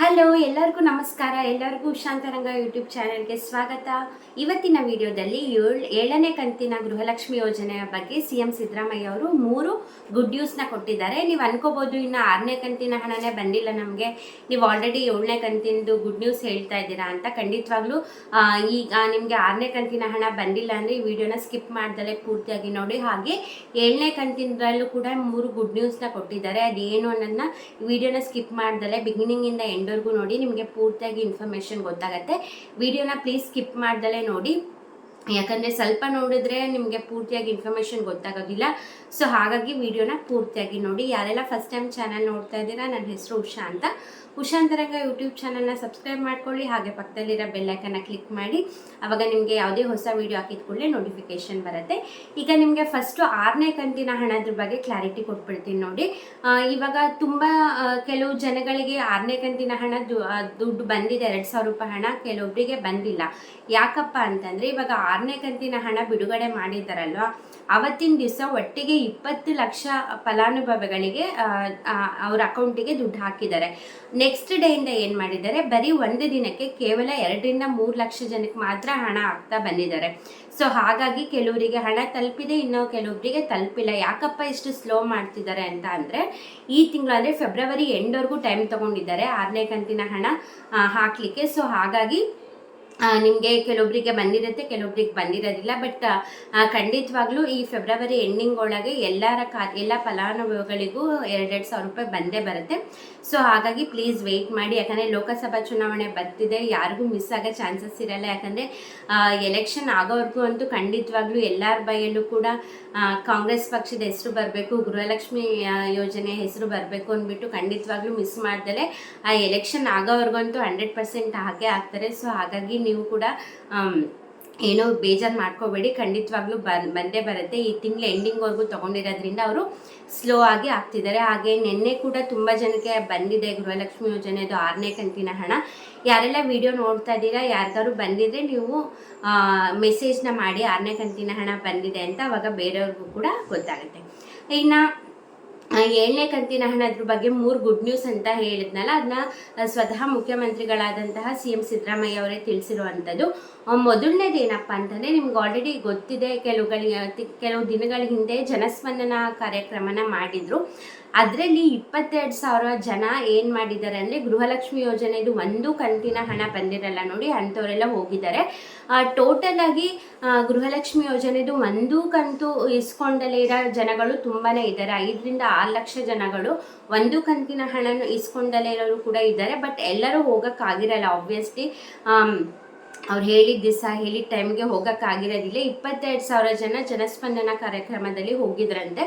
Hello, ಎಲ್ಲರಿಗೂ ನಮಸ್ಕಾರ. ಎಲ್ಲರಿಗೂ ಶಾಂತರಂಗ ಯೂಟ್ಯೂಬ್ ಚಾನೆಲ್ಗೆ ಸ್ವಾಗತ. ಇವತ್ತಿನ ವಿಡಿಯೋದಲ್ಲಿ ಏಳ್, ಏಳನೇ ಕಂತಿನ ಗೃಹಲಕ್ಷ್ಮಿ ಯೋಜನೆಯ ಬಗ್ಗೆ ಸಿ ಎಂ ಸಿದ್ದರಾಮಯ್ಯ ಅವರು ಮೂರು ಗುಡ್ ನ್ಯೂಸ್ನ ಕೊಟ್ಟಿದ್ದಾರೆ. ನೀವು ಅನ್ಕೋಬೋದು ಇನ್ನು ಆರನೇ ಕಂತಿನ ಹಣನೇ ಬಂದಿಲ್ಲ ನಮಗೆ. ನೀವು ಆಲ್ರೆಡಿ ಏಳನೇ ಕಂತಿಂದು ಗುಡ್ ನ್ಯೂಸ್ ಹೇಳ್ತಾ ಇದ್ದೀರಾ ಅಂತ ಖಂಡಿತವಾಗ್ಲೂ ಈಗ ನಿಮಗೆ ಆರನೇ ಕಂತಿನ ಹಣ ಬಂದಿಲ್ಲ ಅಂದರೆ ಈ ವಿಡಿಯೋನ ಸ್ಕಿಪ್ ಮಾಡ್ದಲೇ ಪೂರ್ತಿಯಾಗಿ ನೋಡಿ. ಹಾಗೆ ಏಳನೇ ಕಂತಿನಲ್ಲೂ ಕೂಡ ಮೂರು ಗುಡ್ ನ್ಯೂಸ್ನ ಕೊಟ್ಟಿದ್ದಾರೆ. ಅದೇನು ಅನ್ನೋದನ್ನ ವಿಡಿಯೋನ ಸ್ಕಿಪ್ ಮಾಡ್ದಲೆ ಬಿಗಿನಿಂಗಿಂದ ಎಂಡ್ವರೆಗೂ ನೋಡಿ ನಿಮಗೆ ಪೂರ್ತಿಯಾಗಿ ಇನ್ಫಾರ್ಮೇಷನ್ ಗೊತ್ತಾಗತ್ತೆ. ವಿಡಿಯೋನ ಪ್ಲೀಸ್ ಸ್ಕಿಪ್ ಮಾಡ್ದಲೇ ನೋಡಿ. ಯಾಕಂದರೆ ಸ್ವಲ್ಪ ನೋಡಿದ್ರೆ ನಿಮಗೆ ಪೂರ್ತಿಯಾಗಿ ಇನ್ಫಾರ್ಮೇಷನ್ ಗೊತ್ತಾಗೋದಿಲ್ಲ. ಸೊ ಹಾಗಾಗಿ ವಿಡಿಯೋನ ಪೂರ್ತಿಯಾಗಿ ನೋಡಿ. ಯಾರೆಲ್ಲ ಫಸ್ಟ್ ಟೈಮ್ ಚಾನಲ್ ನೋಡ್ತಾ ಇದ್ದೀರಾ ನನ್ನ ಹೆಸರು ಉಷಾ ಅಂತ. ಉಷಾಂತರಂಗ ಯೂಟ್ಯೂಬ್ ಚಾನಲ್ನ ಸಬ್ಸ್ಕ್ರೈಬ್ ಮಾಡ್ಕೊಳ್ಳಿ. ಹಾಗೆ ಪಕ್ಕದಲ್ಲಿರೋ ಬೆಲ್ಲೈಕನ್ನ ಕ್ಲಿಕ್ ಮಾಡಿ. ಅವಾಗ ನಿಮಗೆ ಯಾವುದೇ ಹೊಸ ವಿಡಿಯೋ ಹಾಕಿದ ಕೂಡಲೇ ನೋಟಿಫಿಕೇಶನ್ ಬರುತ್ತೆ. ಈಗ ನಿಮಗೆ ಫಸ್ಟು ಆರನೇ ಕಂತಿನ ಹಣದ್ರ ಬಗ್ಗೆ ಕ್ಲಾರಿಟಿ ಕೊಟ್ಬಿಡ್ತೀನಿ ನೋಡಿ. ಇವಾಗ ತುಂಬ ಕೆಲವು ಜನಗಳಿಗೆ ಆರನೇ ಕಂತಿನ ಹಣ ದುಡ್ಡು ಬಂದಿದೆ. ಎರಡು ಸಾವಿರ ರೂಪಾಯಿ ಹಣ ಕೆಲವೊಬ್ಬರಿಗೆ ಬಂದಿಲ್ಲ. ಯಾಕಪ್ಪ ಅಂತಂದರೆ ಇವಾಗ ಆರನೇ ಕಂತಿನ ಹಣ ಬಿಡುಗಡೆ ಮಾಡಿದ್ದಾರಲ್ವ? ಅವತ್ತಿನ ದಿವಸ ಒಟ್ಟಿಗೆ ಇಪ್ಪತ್ತು ಲಕ್ಷ ಫಲಾನುಭವಿಗಳಿಗೆ ಅವ್ರ ಅಕೌಂಟಿಗೆ ದುಡ್ಡು ಹಾಕಿದ್ದಾರೆ. ನೆಕ್ಸ್ಟ್ ಡೇಯಿಂದ ಏನು ಮಾಡಿದ್ದಾರೆ? ಬರೀ ಒಂದು ದಿನಕ್ಕೆ ಕೇವಲ ಎರಡರಿಂದ ಮೂರು ಲಕ್ಷ ಜನಕ್ಕೆ ಮಾತ್ರ ಹಣ ಆಗ್ತಾ ಬಂದಿದ್ದಾರೆ. ಸೊ ಹಾಗಾಗಿ ಕೆಲವರಿಗೆ ಹಣ ತಲುಪಿದೆ, ಇನ್ನು ಕೆಲವೊಬ್ಬರಿಗೆ ತಲುಪಿಲ್ಲ. ಯಾಕಪ್ಪ ಇಷ್ಟು ಸ್ಲೋ ಮಾಡ್ತಿದ್ದಾರೆ ಅಂತ ಅಂದರೆ, ಈ ತಿಂಗಳು ಅಂದರೆ ಫೆಬ್ರವರಿ ಎಂಡ್ವರೆಗೂ ಟೈಮ್ ತೊಗೊಂಡಿದ್ದಾರೆ ಆರನೇ ಕಂತಿನ ಹಣ ಹಾಕ್ಲಿಕ್ಕೆ. ಸೊ ಹಾಗಾಗಿ ನಿಮಗೆ ಕೆಲವೊಬ್ಬರಿಗೆ ಬಂದಿರುತ್ತೆ, ಕೆಲವೊಬ್ರಿಗೆ ಬಂದಿರೋದಿಲ್ಲ. ಬಟ್ ಖಂಡಿತವಾಗ್ಲೂ ಈ ಫೆಬ್ರವರಿ ಎಂಡಿಂಗ್ ಒಳಗೆ ಎಲ್ಲರ ಖಾ, ಎಲ್ಲ ಫಲಾನುಭವಿಗಳಿಗೂ ಎರಡೆರಡು ಸಾವಿರ ರೂಪಾಯಿ ಬಂದೇ ಬರುತ್ತೆ. ಸೊ ಹಾಗಾಗಿ ಪ್ಲೀಸ್ ವೆಯ್ಟ್ ಮಾಡಿ. ಯಾಕಂದರೆ ಲೋಕಸಭಾ ಚುನಾವಣೆ ಬರ್ತಿದೆ, ಯಾರಿಗೂ ಮಿಸ್ ಆಗೋ ಚಾನ್ಸಸ್ ಇರಲ್ಲ. ಯಾಕಂದರೆ ಎಲೆಕ್ಷನ್ ಆಗೋವರೆಗೂ ಅಂತೂ ಖಂಡಿತವಾಗ್ಲೂ ಎಲ್ಲರ ಬೈಯಲ್ಲೂ ಕೂಡ ಕಾಂಗ್ರೆಸ್ ಪಕ್ಷದ ಹೆಸರು ಬರಬೇಕು, ಗೃಹಲಕ್ಷ್ಮಿ ಯೋಜನೆ ಹೆಸರು ಬರಬೇಕು ಅಂದ್ಬಿಟ್ಟು ಖಂಡಿತವಾಗ್ಲೂ ಮಿಸ್ ಮಾಡ್ದಲೆ ಆ ಎಲೆಕ್ಷನ್ ಆಗೋವರೆಗೂ ಅಂತೂ ಹಂಡ್ರೆಡ್ ಪರ್ಸೆಂಟ್ ಹಾಗೆ ಆಗ್ತಾರೆ. ಸೊ ಹಾಗಾಗಿ ನೀವು ಕೂಡ ಏನೋ ಬೇಜಾರು ಮಾಡ್ಕೋಬೇಡಿ. ಖಂಡಿತವಾಗ್ಲೂ ಬಂದೇ ಬರುತ್ತೆ. ಈ ತಿಂಗಳು ಎಂಡಿಂಗ್ವರೆಗೂ ತೊಗೊಂಡಿರೋದ್ರಿಂದ ಅವರು ಸ್ಲೋ ಆಗಿ ಆಗ್ತಿದ್ದಾರೆ. ಹಾಗೆ ನಿನ್ನೆ ಕೂಡ ತುಂಬ ಜನಕ್ಕೆ ಬಂದಿದೆ ಗೃಹಲಕ್ಷ್ಮಿ ಯೋಜನೆದು ಆರನೇ ಕಂತಿನ ಹಣ. ಯಾರೆಲ್ಲ ವಿಡಿಯೋ ನೋಡ್ತಾ ಇದ್ದೀರಾ ಯಾರಿಗಾರು ಬಂದಿದ್ರೆ ನೀವು ಮೆಸೇಜ್ನ ಮಾಡಿ ಆರನೇ ಕಂತಿನ ಹಣ ಬಂದಿದೆ ಅಂತ ಅವಾಗ ಬೇರೆಯವ್ರಿಗೂ ಕೂಡ ಗೊತ್ತಾಗುತ್ತೆ. ಇನ್ನು ಏಳನೇ ಕಂತಿನ ಹಣದ್ರ ಬಗ್ಗೆ ಮೂರು ಗುಡ್ ನ್ಯೂಸ್ ಅಂತ ಹೇಳಿದ್ನಲ್ಲ ಅದನ್ನ ಸ್ವತಃ ಮುಖ್ಯಮಂತ್ರಿಗಳಾದಂತಹ ಸಿ ಎಂ ಸಿದ್ದರಾಮಯ್ಯ ಅವರೇ ತಿಳಿಸಿರುವಂಥದ್ದು. ಮೊದಲನೇದು ಏನಪ್ಪ ಅಂತಂದರೆ ನಿಮ್ಗೆ ಆಲ್ರೆಡಿ ಗೊತ್ತಿದೆ ಕೆಲವುಗಳಿಗೆ ಕೆಲವು ದಿನಗಳ ಹಿಂದೆ ಜನಸ್ಪಂದನ ಕಾರ್ಯಕ್ರಮನ ಮಾಡಿದರು. ಅದರಲ್ಲಿ ಇಪ್ಪತ್ತೆರಡು ಸಾವಿರ ಜನ ಏನು ಮಾಡಿದ್ದಾರೆ ಅಂದರೆ ಗೃಹಲಕ್ಷ್ಮಿ ಯೋಜನೆದು ಒಂದು ಕಂತಿನ ಹಣ ಬಂದಿರಲ್ಲ ನೋಡಿ, ಅಂಥವರೆಲ್ಲ ಹೋಗಿದ್ದಾರೆ. ಟೋಟಲ್ ಆಗಿ ಗೃಹಲಕ್ಷ್ಮಿ ಯೋಜನೆದು ಒಂದು ಕಂತು ಇಸ್ಕೊಂಡಲೇ ಇರೋ ಜನಗಳು ತುಂಬಾ ಇದ್ದಾರೆ. ಐದರಿಂದ ಆರು ಲಕ್ಷ ಜನಗಳು ಒಂದು ಕಂತಿನ ಹಣನ ಇಸ್ಕೊಂಡಲೇ ಇರೋರು ಕೂಡ ಇದ್ದಾರೆ. ಬಟ್ ಎಲ್ಲರೂ ಹೋಗೋಕ್ಕಾಗಿರಲ್ಲ ಆಬ್ವಿಯಸ್ಲಿ ಅವ್ರು ಹೇಳಿದ ದಿವಸ, ಹೇಳಿದ ಟೈಮ್ಗೆ ಹೋಗೋಕ್ಕಾಗಿರೋದಿಲ್ಲ ಇಪ್ಪತ್ತೆರಡು ಸಾವಿರ ಜನ ಜನಸ್ಪಂದನ ಕಾರ್ಯಕ್ರಮದಲ್ಲಿ ಹೋಗಿದ್ರಂತೆ.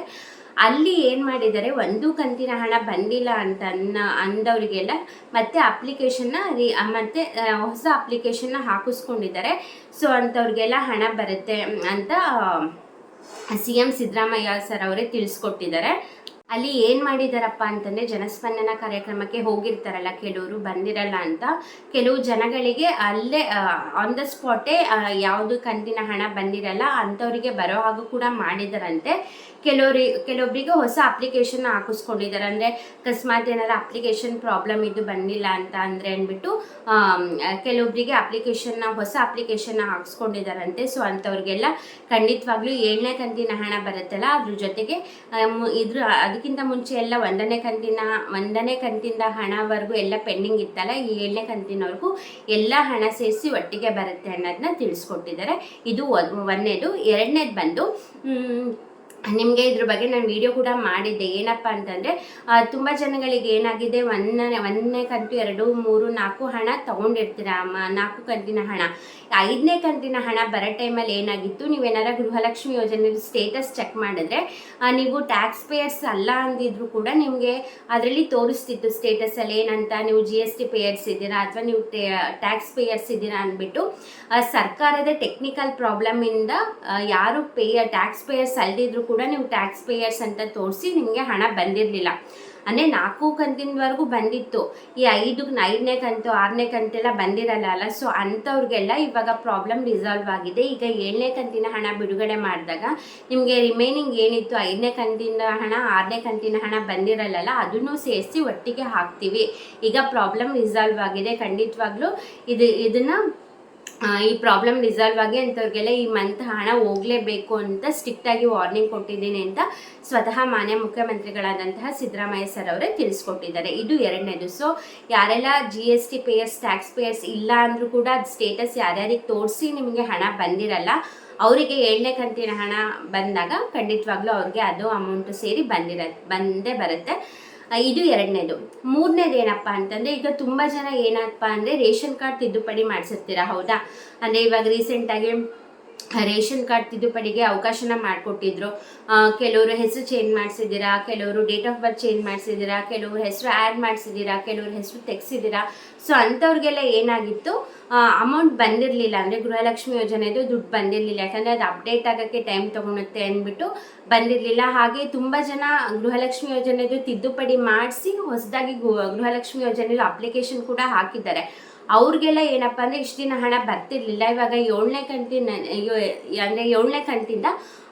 ಅಲ್ಲಿ ಏನು ಮಾಡಿದ್ದಾರೆ? ಒಂದು ಕಂತಿನ ಹಣ ಬಂದಿಲ್ಲ ಅಂತ ಅನ್ನ ಅಂದವರಿಗೆಲ್ಲ ಮತ್ತೆ ಅಪ್ಲಿಕೇಶನ್ನ ರೀ ಮತ್ತೆ ಹೊಸ ಅಪ್ಲಿಕೇಶನ್ನ ಹಾಕಿಸ್ಕೊಂಡಿದ್ದಾರೆ. ಸೊ ಅಂಥವ್ರಿಗೆಲ್ಲ ಹಣ ಬರುತ್ತೆ ಅಂತ ಸಿ ಎಂ ಸಿದ್ದರಾಮಯ್ಯ ಸರ್ ಅವರೇ ತಿಳಿಸ್ಕೊಟ್ಟಿದ್ದಾರೆ. ಅಲ್ಲಿ ಏನು ಮಾಡಿದಾರಪ್ಪ ಅಂತಂದರೆ ಜನಸ್ಪಂದನ ಕಾರ್ಯಕ್ರಮಕ್ಕೆ ಹೋಗಿರ್ತಾರಲ್ಲ ಕೆಲವರು, ಬಂದಿರಲ್ಲ ಅಂತ. ಕೆಲವು ಜನಗಳಿಗೆ ಅಲ್ಲೇ ಆನ್ ದ ಸ್ಪಾಟೇ ಯಾವುದು ಕಂತಿನ ಹಣ ಬಂದಿರಲ್ಲ ಅಂಥವರಿಗೆ ಬರೋ ಹಾಗೂ ಕೂಡ ಮಾಡಿದಾರಂತೆ. ಕೆಲವ್ರಿ ಕೆಲವೊಬ್ಬರಿಗೆ ಹೊಸ ಅಪ್ಲಿಕೇಶನ್ ಹಾಕಿಸ್ಕೊಂಡಿದ್ದಾರೆ ಅಂದರೆ ಅಕಸ್ಮಾತ್ ಏನಾರು ಅಪ್ಲಿಕೇಶನ್ ಪ್ರಾಬ್ಲಮ್ ಇದು ಬಂದಿಲ್ಲ ಅಂತ ಅಂದರೆ ಅಂದ್ಬಿಟ್ಟು ಕೆಲವೊಬ್ಬರಿಗೆ ಅಪ್ಲಿಕೇಶನ್ನ ಹೊಸ ಅಪ್ಲಿಕೇಶನ್ನ ಹಾಕ್ಸ್ಕೊಂಡಿದ್ದಾರಂತೆ ಸೊ ಅಂಥವ್ರಿಗೆಲ್ಲ ಖಂಡಿತವಾಗ್ಲೂ ಏಳನೇ ಕಂತಿನ ಹಣ ಬರುತ್ತಲ್ಲ, ಅದ್ರ ಜೊತೆಗೆ ಇದ್ರ, ಅದು ಅದಕ್ಕಿಂತ ಮುಂಚೆ ಎಲ್ಲ ಒಂದನೇ ಕಂತಿನ, ಒಂದನೇ ಕಂತಿಂದ ಹಣವರೆಗೂ ಎಲ್ಲ ಪೆಂಡಿಂಗ್ ಇತ್ತಲ್ಲ, ಈ ಏಳನೇ ಕಂತಿನವರೆಗೂ ಎಲ್ಲ ಹಣ ಸೇರಿಸಿ ಒಟ್ಟಿಗೆ ಬರುತ್ತೆ ಅನ್ನೋದನ್ನ ತಿಳಿಸ್ಕೊಟ್ಟಿದ್ದಾರೆ. ಇದು ಒಂದ್- ಒಂದನೇದು ಎರಡನೇದು ಬಂದು ನಿಮಗೆ ಇದ್ರ ಬಗ್ಗೆ ನಾನು ವಿಡಿಯೋ ಕೂಡ ಮಾಡಿದ್ದೆ. ಏನಪ್ಪ ಅಂತಂದರೆ ತುಂಬ ಜನಗಳಿಗೆ ಏನಾಗಿದೆ, ಒಂದನೇ ಒಂದನೇ ಕಂತು ಎರಡು, ಮೂರು, ನಾಲ್ಕು ಹಣ ತೊಗೊಂಡಿರ್ತೀರ? ನಾಲ್ಕು ಕಂತಿನ ಹಣ. ಐದನೇ ಕಂತಿನ ಹಣ ಬರೋ ಟೈಮಲ್ಲಿ ಏನಾಗಿತ್ತು ನೀವೇನಾರ ಗೃಹಲಕ್ಷ್ಮಿ ಯೋಜನೆ ಸ್ಟೇಟಸ್ ಚೆಕ್ ಮಾಡಿದ್ರೆ ನೀವು ಟ್ಯಾಕ್ಸ್ ಪೇಯರ್ಸ್ ಅಲ್ಲ ಅಂದಿದ್ರು ಕೂಡ ನಿಮಗೆ ಅದರಲ್ಲಿ ತೋರಿಸ್ತಿತ್ತು ಸ್ಟೇಟಸಲ್ಲಿ ಏನಂತ. ನೀವು ಜಿ ಎಸ್ ಟಿ ಪೇಯರ್ಸ್ ಇದ್ದೀರಾ ಅಥವಾ ನೀವು ಟ್ಯಾಕ್ಸ್ ಪೇಯರ್ಸ್ ಇದ್ದೀರಾ ಅಂದ್ಬಿಟ್ಟು ಸರ್ಕಾರದ ಟೆಕ್ನಿಕಲ್ ಪ್ರಾಬ್ಲಮಿಂದ ಯಾರು ಪೇಯ ಟ್ಯಾಕ್ಸ್ ಪೇಯರ್ಸ್ ಅಲ್ದಿದ್ರು ಕೂಡ ನೀವು ಟ್ಯಾಕ್ಸ್ ಪೇಯರ್ಸ್ ಅಂತ ತೋರಿಸಿ ನಿಮಗೆ ಹಣ ಬಂದಿರಲಿಲ್ಲ. ಅಂದರೆ ನಾಲ್ಕು ಕಂತಿನವರೆಗೂ ಬಂದಿತ್ತು. ಈ ಐದು ಐದನೇ ಕಂತು, ಆರನೇ ಕಂತೆಲ್ಲ ಬಂದಿರಲ್ಲ ಅಲ್ಲ? ಸೊ ಅಂಥವ್ರಿಗೆಲ್ಲ ಇವಾಗ ಪ್ರಾಬ್ಲಮ್ ರಿಸಾಲ್ವ್ ಆಗಿದೆ. ಈಗ ಏಳನೇ ಕಂತಿನ ಹಣ ಬಿಡುಗಡೆ ಮಾಡಿದಾಗ ನಿಮಗೆ ರಿಮೈನಿಂಗ್ ಏನಿತ್ತು? ಐದನೇ ಕಂತಿನ ಹಣ, ಆರನೇ ಕಂತಿನ ಹಣ ಬಂದಿರಲ್ಲ ಅದನ್ನು ಸೇರಿಸಿ ಒಟ್ಟಿಗೆ ಹಾಕ್ತೀವಿ. ಈಗ ಪ್ರಾಬ್ಲಮ್ ರಿಸಾಲ್ವ್ ಆಗಿದೆ. ಖಂಡಿತವಾಗ್ಲೂ ಇದು, ಇದನ್ನು ಈ ಪ್ರಾಬ್ಲಮ್ ರಿಸಾಲ್ವ್ ಆಗಿ ಅಂಥವ್ರಿಗೆಲ್ಲ ಈ ಮಂತ್ ಹಣ ಹೋಗಲೇಬೇಕು ಅಂತ ಸ್ಟ್ರಿಕ್ಟಾಗಿ ವಾರ್ನಿಂಗ್ ಕೊಟ್ಟಿದ್ದೀನಿ ಅಂತ ಸ್ವತಃ ಮಾನ್ಯ ಮುಖ್ಯಮಂತ್ರಿಗಳಾದಂತಹ ಸಿದ್ದರಾಮಯ್ಯ ಸರ್ ಅವರೇ ತಿಳಿಸ್ಕೊಟ್ಟಿದ್ದಾರೆ. ಇದು ಎರಡನೇದು. ಸೊ ಯಾರೆಲ್ಲ G S T payers tax payers ಇಲ್ಲ ಅಂದರೂ ಕೂಡ ಸ್ಟೇಟಸ್ ಯಾರ್ಯಾರಿಗೆ ತೋರಿಸಿ ನಿಮಗೆ ಹಣ ಬಂದಿರಲ್ಲ, ಅವರಿಗೆ ಏಳನೇ ಕಂತಿನ ಹಣ ಬಂದಾಗ ಖಂಡಿತವಾಗ್ಲೂ ಅವ್ರಿಗೆ ಅದು ಅಮೌಂಟು ಸೇರಿ ಬಂದಿರ, ಬಂದೇ ಬರುತ್ತೆ. ಇದು ಎರಡನೇದು. ಮೂರನೇದು ಏನಪ್ಪ ಅಂತಂದರೆ, ಈಗ ತುಂಬ ಜನ ಏನಪ್ಪ ಅಂದರೆ ರೇಷನ್ ಕಾರ್ಡ್ ತಿದ್ದುಪಡಿ ಮಾಡಿಸಿರ್ತೀರಾ, ಹೌದಾ? ಅಂದರೆ ಇವಾಗ ರೀಸೆಂಟಾಗಿ ರೇಷನ್ ಕಾರ್ಡ್ ತಿದ್ದುಪಡಿಗೆ ಅವಕಾಶನ ಮಾಡಿಕೊಟ್ಟಿದ್ರು. ಕೆಲವರು ಹೆಸರು ಚೇಂಜ್ ಮಾಡಿಸಿದ್ದೀರಾ, ಕೆಲವರು ಡೇಟ್ ಆಫ್ ಬರ್ತ್ ಚೇಂಜ್ ಮಾಡಿಸಿದ್ದೀರಾ, ಕೆಲವರು ಹೆಸರು ಆ್ಯಡ್ ಮಾಡಿಸಿದ್ದೀರಾ, ಕೆಲವರು ಹೆಸರು ತೆಗ್ಸಿದ್ದೀರಾ. ಸೊ ಅಂಥವ್ರಿಗೆಲ್ಲ ಏನಾಗಿತ್ತು? ಅಮೌಂಟ್ ಬಂದಿರಲಿಲ್ಲ. ಅಂದರೆ ಗೃಹಲಕ್ಷ್ಮಿ ಯೋಜನೆದು ದುಡ್ಡು ಬಂದಿರಲಿಲ್ಲ. ಯಾಕಂದರೆ ಅದು ಅಪ್ಡೇಟ್ ಆಗೋಕ್ಕೆ ಟೈಮ್ ತೊಗೊಳುತ್ತೆ ಅಂದ್ಬಿಟ್ಟು ಬಂದಿರಲಿಲ್ಲ. ಹಾಗೆ ತುಂಬ ಜನ ಗೃಹಲಕ್ಷ್ಮಿ ಯೋಜನೆದು ತಿದ್ದುಪಡಿ ಮಾಡಿಸಿ ಹೊಸದಾಗಿ ಗೃಹಲಕ್ಷ್ಮಿ ಯೋಜನೆಯಲ್ಲಿ ಅಪ್ಲಿಕೇಶನ್ ಕೂಡ ಹಾಕಿದ್ದಾರೆ. ಅವ್ರಿಗೆಲ್ಲ ಏನಪ್ಪ ಅಂದರೆ ಇಷ್ಟು ದಿನ ಹಣ ಬರ್ತಿರ್ಲಿಲ್ಲ. ಇವಾಗ ಏಳನೇ ಕಂತಿನ ಅಂದರೆ ಏಳನೇ ಕಂತಿಂದ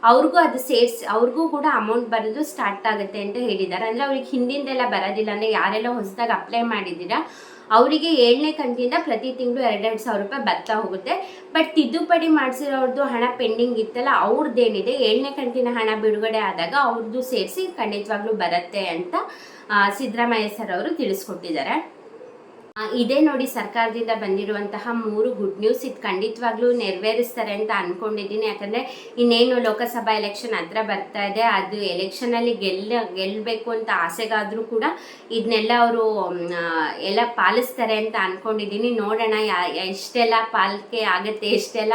ಅವ್ರಿಗೂ ಅದು ಸೇರಿಸಿ, ಅವ್ರಿಗೂ ಕೂಡ ಅಮೌಂಟ್ ಬರೋದು ಸ್ಟಾರ್ಟ್ ಆಗುತ್ತೆ ಅಂತ ಹೇಳಿದ್ದಾರೆ. ಅಂದರೆ ಅವ್ರಿಗೆ ಹಿಂದಿಂದೆಲ್ಲ ಬರೋದಿಲ್ಲ. ಅಂದರೆ ಯಾರೆಲ್ಲ ಹೊಸದಾಗಿ ಅಪ್ಲೈ ಮಾಡಿದ್ದೀರಾ, ಅವರಿಗೆ ಏಳನೇ ಕಂತಿಂದ ಪ್ರತಿ ತಿಂಗಳು ಎರಡೆರಡು ಸಾವಿರ ರೂಪಾಯಿ ಬರ್ತಾ ಹೋಗುತ್ತೆ. ಬಟ್ ತಿದ್ದುಪಡಿ ಮಾಡಿಸಿರೋರ್ದು ಹಣ ಪೆಂಡಿಂಗ್ ಇತ್ತಲ್ಲ ಅವ್ರದ್ದೇನಿದೆ ಏಳನೇ ಕಂತಿನ ಹಣ ಬಿಡುಗಡೆ ಆದಾಗ ಅವ್ರದ್ದು ಸೇರಿಸಿ ಖಂಡಿತವಾಗ್ಲೂ ಬರುತ್ತೆ ಅಂತ ಸಿದ್ದರಾಮಯ್ಯ ಸರ್ ಅವರು ತಿಳಿಸ್ಕೊಟ್ಟಿದ್ದಾರೆ. ಇದೇ ನೋಡಿ ಸರ್ಕಾರದಿಂದ ಬಂದಿರುವಂತಹ ಮೂರು ಗುಡ್ ನ್ಯೂಸ್ ಇದು ಖಂಡಿತವಾಗ್ಲೂ ನೆರವೇರಿಸ್ತಾರೆ ಅಂತ ಅನ್ಕೊಂಡಿದ್ದೀನಿ. ಯಾಕಂದರೆ ಇನ್ನೇನು ಲೋಕಸಭಾ ಎಲೆಕ್ಷನ್ ಹತ್ರ ಬರ್ತಾ ಇದೆ. ಅದು ಎಲೆಕ್ಷನಲ್ಲಿ ಗೆಲ್ಲ ಗೆಲ್ಲಬೇಕು ಅಂತ ಆಸೆಗಾದರೂ ಕೂಡ ಇದನ್ನೆಲ್ಲ ಅವರು ಎಲ್ಲ ಪಾಲಿಸ್ತಾರೆ ಅಂತ ಅನ್ಕೊಂಡಿದ್ದೀನಿ. ನೋಡೋಣ ಯಾ, ಎಷ್ಟೆಲ್ಲ ಪಾಲಿಕೆ ಆಗುತ್ತೆ, ಎಷ್ಟೆಲ್ಲ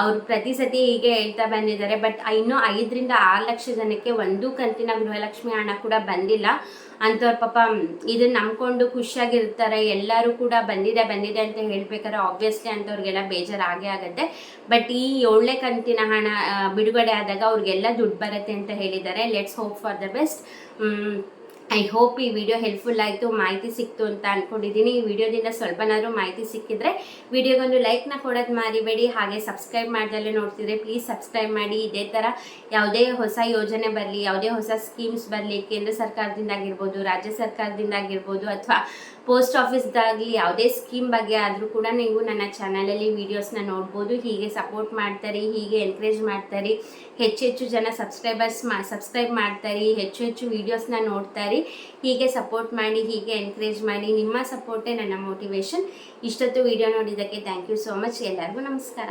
ಅವ್ರು ಪ್ರತಿ ಸತಿ ಹೀಗೆ ಹೇಳ್ತಾ ಬಂದಿದ್ದಾರೆ. ಬಟ್ ಇನ್ನೂ ಐದರಿಂದ ಆರು ಲಕ್ಷ ಜನಕ್ಕೆ ಒಂದು ಕಂತಿನ ಗೃಹಲಕ್ಷ್ಮಿ ಹಣ ಕೂಡ ಬಂದಿಲ್ಲ. ಅಂಥವ್ರು ಪಾಪ ಇದನ್ನ ನಂಬ್ಕೊಂಡು ಖುಷಿಯಾಗಿರ್ತಾರೆ. ಎಲ್ಲರೂ ಕೂಡ ಬಂದಿದೆ ಬಂದಿದೆ ಅಂತ ಹೇಳ್ಬೇಕಾದ್ರೆ ಆಬ್ವಿಯಸ್ಲಿ ಅಂಥವ್ರಿಗೆಲ್ಲ ಬೇಜಾರಾಗೇ ಆಗೇ ಆಗುತ್ತೆ. ಬಟ್ ಈ ಏಳನೇ ಕಂತಿನ ಹಣ ಬಿಡುಗಡೆ ಆದಾಗ ಅವ್ರಿಗೆಲ್ಲ ದುಡ್ಡು ಬರುತ್ತೆ ಅಂತ ಹೇಳಿದ್ದಾರೆ. Let's hope for the best I hope ಈ ವಿಡಿಯೋ ಹೆಲ್ಪ್ಫುಲ್ ಆಯಿತು, ಮಾಹಿತಿ ಸಿಕ್ತು ಅಂತ ಅಂದ್ಕೊಂಡಿದ್ದೀನಿ ಈ ವಿಡಿಯೋದಿಂದ ಸ್ವಲ್ಪನಾದರೂ ಮಾಹಿತಿ ಸಿಕ್ಕಿದ್ರೆ ವಿಡಿಯೋಗೊಂದು ಲೈಕ್ನ ಕೊಡೋದು ಮರಿಬೇಡಿ. ಹಾಗೆ ಸಬ್ಸ್ಕ್ರೈಬ್ ಮಾಡ್ದಲ್ಲೇ ನೋಡ್ತಿದ್ರೆ ಪ್ಲೀಸ್ ಸಬ್ಸ್ಕ್ರೈಬ್ ಮಾಡಿ. ಇದೇ ಥರ ಯಾವುದೇ ಹೊಸ ಯೋಜನೆ ಬರಲಿ, ಯಾವುದೇ ಹೊಸ ಸ್ಕೀಮ್ಸ್ ಬರಲಿ, ಕೇಂದ್ರ ಸರ್ಕಾರದಿಂದ ಆಗಿರ್ಬೋದು, ರಾಜ್ಯ ಸರ್ಕಾರದಿಂದ ಆಗಿರ್ಬೋದು, ಅಥವಾ ಪೋಸ್ಟ್ ಆಫೀಸ್ದಾಗಲಿ ಯಾವುದೇ ಸ್ಕೀಮ್ ಬಗ್ಗೆ ಆದರೂ ಕೂಡ ನೀವು ನನ್ನ ಚಾನಲಲ್ಲಿ ವೀಡಿಯೋಸ್ನ ನೋಡ್ಬೋದು. ಹೀಗೆ ಸಪೋರ್ಟ್ ಮಾಡ್ತಾರೆ, ಹೀಗೆ ಎನ್ಕರೇಜ್ ಮಾಡ್ತಾರೆ. ಹೆಚ್ಚೆಚ್ಚು ಹೆಚ್ಚು ಜನ ಸಬ್ಸ್ಕ್ರೈಬರ್ಸ್ ಮಾ ಸಬ್ಸ್ಕ್ರೈಬ್ ಮಾಡ್ತಾರೆ, ಹೆಚ್ಚು ಹೆಚ್ಚು ವೀಡಿಯೋಸ್ನ ನೋಡ್ತಾರೆ. ಹೀಗೆ ಸಪೋರ್ಟ್ ಮಾಡಿ, ಹೀಗೆ ಎನ್ಕರೇಜ್ ಮಾಡಿ, ನಿಮ್ಮ ಸಪೋರ್ಟೇ ನನ್ನ ಮೋಟಿವೇಶನ್ ಇಷ್ಟೊತ್ತು ವೀಡಿಯೋ ನೋಡಿದ್ದಕ್ಕೆ ಥ್ಯಾಂಕ್ ಯು ಸೋ ಮಚ್ ಎಲ್ಲರಿಗೂ ನಮಸ್ಕಾರ.